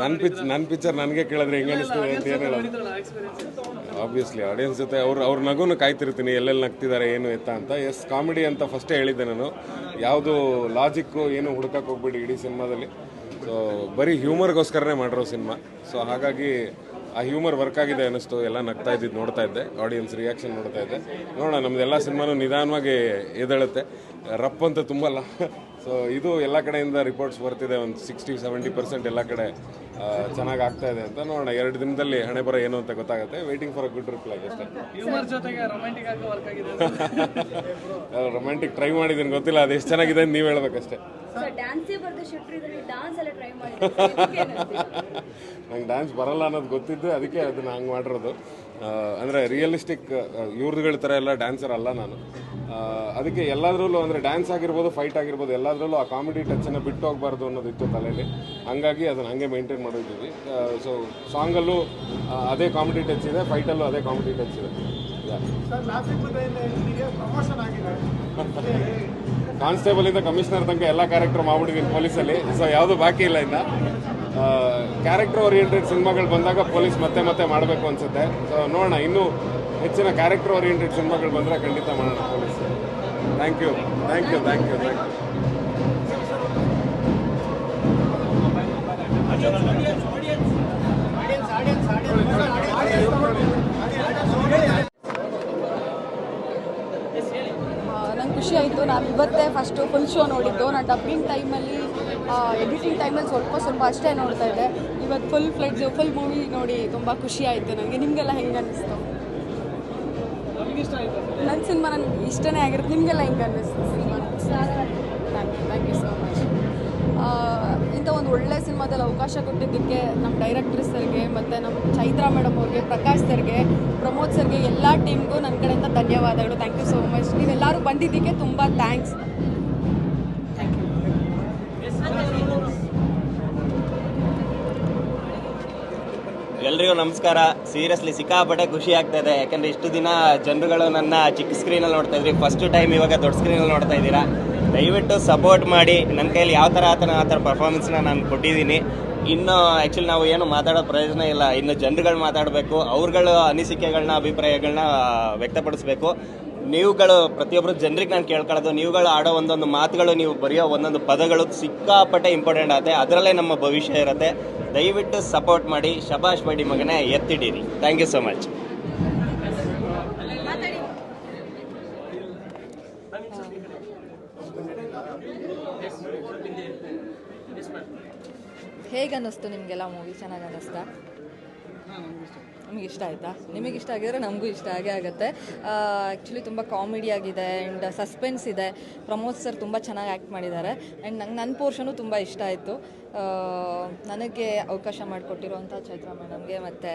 ನನ್ನ ಪಿಚ್ ನನ್ನ ಪಿಕ್ಚರ್ ನನಗೆ ಕೇಳಿದ್ರೆ ಹೆಂಗೆ ಅನಿಸ್ತದೆ ಅಂತ ಏನು ಹೇಳೋದು? ಆಬ್ವಿಯಸ್ಲಿ ಆಡಿಯನ್ಸ್ ಜೊತೆ ಅವ್ರು ಅವ್ರ ನಗುನು ಕಾಯ್ತಿರ್ತೀನಿ ಎಲ್ಲೆಲ್ಲಿ ನಗ್ತಿದ್ದಾರೆ ಏನು ಎತ್ತ ಅಂತ. ಎಸ್ ಕಾಮಿಡಿ ಅಂತ ಫಸ್ಟೇ ಹೇಳಿದ್ದೆ ನಾನು. ಯಾವುದು ಲಾಜಿಕ್ಕು ಏನು ಹುಡುಕಕ್ಕೆ ಹೋಗ್ಬೇಡಿ ಇಡೀ ಸಿನಿಮಾದಲ್ಲಿ. ಸೊ ಬರೀ ಹ್ಯೂಮರ್ಗೋಸ್ಕರನೇ ಮಾಡಿರೋ ಸಿನಿಮಾ. ಸೊ ಹಾಗಾಗಿ ಆ ಹ್ಯೂಮರ್ ವರ್ಕ್ ಆಗಿದೆ ಅನ್ನಿಸ್ತು. ಎಲ್ಲ ನಗ್ತಾ ಇದ್ದಿದ್ದು ನೋಡ್ತಾ ಇದ್ದೆ. ಆಡಿಯನ್ಸ್ ರಿಯಾಕ್ಷನ್ ನೋಡ್ತಾ ಇದ್ದೆ. ನೋಡೋಣ ನಮ್ದೆಲ್ಲ ಸಿನಿಮಾನು ನಿಧಾನವಾಗಿ ಎದ್ದೇಳುತ್ತೆ ರಪ್ ಅಂತ ತುಂಬಲ್ಲ. ಸೊ ಇದು ಎಲ್ಲ ಕಡೆಯಿಂದ ರಿಪೋರ್ಟ್ಸ್ ಬರ್ತಿದೆ. ಒಂದು ಸಿಕ್ಸ್ಟಿ ಸೆವೆಂಟಿ ಪರ್ಸೆಂಟ್ ಎಲ್ಲ ಕಡೆ ಚೆನ್ನಾಗಿ ಆಗ್ತಾ ಇದೆ ಅಂತ ನೋಡೋಣ. ಎರಡು ದಿನದಲ್ಲಿ ಹಣೆ ಬರ ಏನು ಅಂತ ಗೊತ್ತಾಗುತ್ತೆ. Waiting for a good reply ಅಷ್ಟೇ. ರೊಮ್ಯಾಂಟಿಕ್ ಆಗಿ ವರ್ಕ್ ಆಗಿದೆ ರೊಮ್ಯಾಂಟಿಕ್ ಟ್ರೈ ಮಾಡಿದ್ದೀನಿ ಗೊತ್ತಿಲ್ಲ. ಅದು ಎಷ್ಟು ಚೆನ್ನಾಗಿದೆ ಅಂತ ನೀವು ಹೇಳ್ಬೇಕಷ್ಟೇ. ನಂಗೆ ಡ್ಯಾನ್ಸ್ ಬರಲ್ಲ ಅನ್ನೋದು ಗೊತ್ತಿದ್ದು. ಅದಕ್ಕೆ ಅದನ್ನ ಹಂಗೆ ಮಾಡಿರೋದು. ಅಂದರೆ ರಿಯಲಿಸ್ಟಿಕ್ ಇವ್ರದ್ಗಳ ಥರ ಎಲ್ಲ ಡ್ಯಾನ್ಸರ್ ಅಲ್ಲ ನಾನು. ಅದಕ್ಕೆ ಎಲ್ಲದರಲ್ಲೂ ಅಂದರೆ ಡ್ಯಾನ್ಸ್ ಆಗಿರ್ಬೋದು ಫೈಟ್ ಆಗಿರ್ಬೋದು ಎಲ್ಲದರಲ್ಲೂ ಆ ಕಾಮಿಡಿ ಟಚನ್ನು ಬಿಟ್ಟು ಹೋಗಬಾರ್ದು ಅನ್ನೋದಿತ್ತು ತಲೆಯಲ್ಲಿ. ಹಂಗಾಗಿ ಅದನ್ನು ಹಂಗೆ ಮೇಂಟೈನ್ ಮಾಡಿದ್ದೀವಿ ಸೊ ಸಾಂಗಲ್ಲೂ ಅದೇ ಕಾಮಿಡಿ ಟಚ್ ಇದೆ ಫೈಟಲ್ಲೂ ಅದೇ ಕಾಮಿಡಿ ಟಚ್ ಇದೆ. ಕಾನ್ಸ್ಟೇಬಲ್ ಇಂದ ಕಮಿಷನರ್ ತನಕ ಎಲ್ಲ ಕ್ಯಾರೆಕ್ಟರ್ ಮಾಡ್ಬಿಟ್ಟಿದ್ದೀನಿ ಪೊಲೀಸಲ್ಲಿ ಸೊ ಯಾವುದು ಬಾಕಿ ಇಲ್ಲ ಇನ್ನು. ಕ್ಯಾರೆಕ್ಟರ್ ಓರಿಯೆಂಟೆಡ್ ಸಿನಿಮಾಗಳು ಬಂದಾಗ ಪೊಲೀಸ್ ಮತ್ತೆ ಮತ್ತೆ ಮಾಡಬೇಕು ಅನ್ಸುತ್ತೆ. ಸೊ ನೋಡೋಣ, ಇನ್ನೂ ಹೆಚ್ಚಿನ ಕ್ಯಾರೆಕ್ಟರ್ ಓರಿಯೆಂಟೆಡ್ ಸಿನಿಮಾಗಳು ಬಂದರೆ ಖಂಡಿತ ಮಾಡೋಣ police. Thank you thank you thank you thank ನಂಗೆ ಖುಷಿ ಆಯಿತು. ನಾನು ಇವತ್ತೇ ಫಸ್ಟು ಫುಲ್ ಶೋ ನೋಡಿದ್ದು. ನಾನು ಡಬ್ಬಿಂಗ್ ಟೈಮಲ್ಲಿ ಎಡಿಟಿಂಗ್ ಟೈಮಲ್ಲಿ ಸ್ವಲ್ಪ ಸ್ವಲ್ಪ ಅಷ್ಟೇ ನೋಡ್ತಾ ಇದ್ದೆ. ಇವತ್ತು ಫುಲ್ ಫ್ಲೆಡ್ಜು ಫುಲ್ ಮೂವಿ ನೋಡಿ ತುಂಬ ಖುಷಿ ಆಯಿತು ನನಗೆ ನಿಮಗೆಲ್ಲ ಹೆಂಗೆ ಅನ್ನಿಸ್ತು ನನ್ನ ಸಿನಿಮಾ ನನಗೆ ಇಷ್ಟನೇ ಆಗಿರುತ್ತೆ ನಿಮಗೆಲ್ಲ ಹೆಂಗೆ ಅನ್ನಿಸ್ತು cinema thank you thank you so much ಇಂಥ ಒಂದು ಒಳ್ಳೆ ಸಿನಿಮಾದಲ್ಲಿ ಅವಕಾಶ ಕೊಟ್ಟಿದ್ದಕ್ಕೆ ನಮ್ಮ ಡೈರೆಕ್ಟರ್ ಸರ್ಗೆ ಮತ್ತು ನಮ್ಮ ಚೈತ್ರಾ ಮೇಡಮ್ ಅವ್ರಿಗೆ, ಪ್ರಕಾಶ್ ಸರ್ಗೆ, ಪ್ರಮೋದ್ ಸರ್ಗೆ ಎಲ್ಲ ಟೀಮ್ಗೂ ನನ್ನ ಕಡೆಯಿಂದ ಧನ್ಯವಾದಗಳು. ಥ್ಯಾಂಕ್ ಯು ಸೋ ಮಚ್ ನೀವೆಲ್ಲರೂ ಬಂದಿದ್ದಕ್ಕೆ ತುಂಬ ಥ್ಯಾಂಕ್ಸ್ ಎಲ್ರಿಗೂ ನಮಸ್ಕಾರ. ಸೀರಿಯಸ್ಲಿ ಸಿಕ್ಕಾಪಟ್ಟೆ ಖುಷಿ ಆಗ್ತಾ ಇದೆ ಯಾಕಂದ್ರೆ ಇಷ್ಟು ದಿನ ಜನರುಗಳು ನನ್ನ ಚಿಕ್ಕ ಸ್ಕ್ರೀನಲ್ಲಿ ನೋಡ್ತಾ ಇದ್ರಿ. ಫಸ್ಟ್ ಟೈಮ್ ಇವಾಗ ದೊಡ್ಡ ಸ್ಕ್ರೀನಲ್ಲಿ ನೋಡ್ತಾ ಇದ್ದೀರಾ. ದಯವಿಟ್ಟು ಸಪೋರ್ಟ್ ಮಾಡಿ. ನನ್ನ ಕೈಯಲ್ಲಿ ಯಾವ ಥರ ಆತನ ಆ ಥರ ಪರ್ಫಾರ್ಮೆನ್ಸ್ನ ನಾನು ಕೊಟ್ಟಿದ್ದೀನಿ. ಇನ್ನು ಆ್ಯಕ್ಚುಲಿ ನಾವು ಏನು ಮಾತಾಡೋ ಪ್ರಯೋಜನ ಇಲ್ಲ. ಇನ್ನು ಜನರುಗಳು ಮಾತಾಡಬೇಕು, ಅವ್ರಗಳ ಅನಿಸಿಕೆಗಳನ್ನ ಅಭಿಪ್ರಾಯಗಳನ್ನ ವ್ಯಕ್ತಪಡಿಸ್ಬೇಕು. ನೀವುಗಳು ಪ್ರತಿಯೊಬ್ಬರು ಜನರಿಗೆ ನಾನು ಕೇಳ್ಕೊಳ್ಳೋದು, ನೀವುಗಳು ಆಡೋ ಒಂದೊಂದು ಮಾತುಗಳು, ನೀವು ಬರೆಯೋ ಒಂದೊಂದು ಪದಗಳು ಸಿಕ್ಕಾಪಟ್ಟೆ ಇಂಪಾರ್ಟೆಂಟ್ ಆಗುತ್ತೆ. ಅದರಲ್ಲೇ ನಮ್ಮ ಭವಿಷ್ಯ ಇರುತ್ತೆ. ದಯವಿಟ್ಟು ಸಪೋರ್ಟ್ ಮಾಡಿ. ಶಬಾಷ್ ಮಾಡಿ ಮಗನೇ, ಎತ್ತಿಡೀರಿ. ಥ್ಯಾಂಕ್ ಯು ಸೊ ಮಚ್ ಹೇಗೆ ಅನ್ನಿಸ್ತು ನಿಮಗೆಲ್ಲ ಮೂವಿ ಚೆನ್ನಾಗಿ ಅನ್ನಿಸ್ತಾ? ನಿಮಗೆ ಇಷ್ಟ ಆಯಿತಾ? ನಿಮಗೆ ಇಷ್ಟ ಆಗಿದ್ರೆ ನಮಗೂ ಇಷ್ಟ ಆಗೇ ಆಗುತ್ತೆ. ಆ್ಯಕ್ಚುಲಿ ತುಂಬ ಕಾಮಿಡಿ ಆಗಿದೆ ಆ್ಯಂಡ್ ಸಸ್ಪೆನ್ಸ್ ಇದೆ. ಪ್ರಮೋದ್ ಸರ್ ತುಂಬ ಚೆನ್ನಾಗಿ ಆ್ಯಕ್ಟ್ ಮಾಡಿದ್ದಾರೆ. ಆ್ಯಂಡ್ ನಂಗೆ ನನ್ನ ಪೋರ್ಷನು ತುಂಬ ಇಷ್ಟ ಆಯಿತು. ನನಗೆ ಅವಕಾಶ ಮಾಡಿಕೊಟ್ಟಿರುವಂಥ ಚೈತ್ರ ಮೇಡಮ್ಗೆ ಮತ್ತು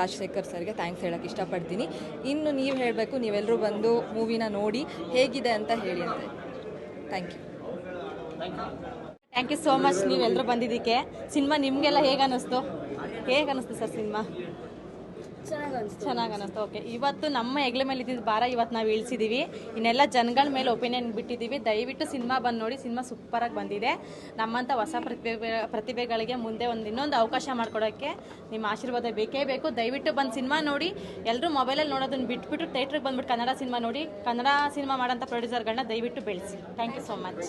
ರಾಜಶೇಖರ್ ಸರ್ಗೆ ಥ್ಯಾಂಕ್ಸ್ ಹೇಳೋಕ್ಕೆ ಇಷ್ಟಪಡ್ತೀನಿ. ಇನ್ನು ನೀವು ಹೇಳಬೇಕು ನೀವೆಲ್ಲರೂ ಬಂದು ಮೂವಿನ ನೋಡಿ ಹೇಗಿದೆ ಅಂತ ಹೇಳಿ ಅಂತ. Thank you thank you so much ನೀವೆಲ್ಲರೂ ಬಂದಿದ್ದಕ್ಕೆ. ಸಿನಿಮಾ ನಿಮಗೆಲ್ಲ ಹೇಗೆ ಅನ್ನಿಸ್ತು ಹೇಗೆ ಅನ್ನಿಸ್ತು ಸರ್ ಸಿನಿಮಾ? ಚೆನ್ನಾಗಿ ಅನ್ನಿಸ್ತು ಓಕೆ ಇವತ್ತು ನಮ್ಮ ಹೆಗ್ಲೆ ಮೇಲೆ ಇದ್ದಿದ್ದು ಭಾರ ಇವತ್ತು ನಾವು ಇಳಿಸಿದ್ದೀವಿ ಇನ್ನೆಲ್ಲ ಜನಗಳ ಮೇಲೆ ಒಪಿನಿಯನ್ ಬಿಟ್ಟಿದ್ದೀವಿ ದಯವಿಟ್ಟು ಸಿನಿಮಾ ಬಂದು ನೋಡಿ ಸಿನಿಮಾ ಸೂಪರಾಗಿ ಬಂದಿದೆ. ನಮ್ಮಂಥ ಹೊಸ ಪ್ರತಿಭೆ ಪ್ರತಿಭೆಗಳಿಗೆ ಮುಂದೆ ಒಂದು ಇನ್ನೊಂದು ಅವಕಾಶ ಮಾಡಿಕೊಡೋಕ್ಕೆ ನಿಮ್ಮ ಆಶೀರ್ವಾದ ಬೇಕೇ ಬೇಕು. ದಯವಿಟ್ಟು ಬಂದು ಸಿನಿಮಾ ನೋಡಿ. ಎಲ್ಲರೂ ಮೊಬೈಲಲ್ಲಿ ನೋಡೋದನ್ನು ಬಿಟ್ಬಿಟ್ಟು ಥಿಯೇಟ್ರಿಗೆ ಬಂದ್ಬಿಟ್ಟು ಕನ್ನಡ ಸಿನಿಮಾ ನೋಡಿ. ಕನ್ನಡ ಸಿನಿಮಾ ಮಾಡೋಂಥ ಪ್ರೊಡ್ಯೂಸರ್ಗಳನ್ನ ದಯವಿಟ್ಟು ಬೆಳೆಸಿ. Thank you so much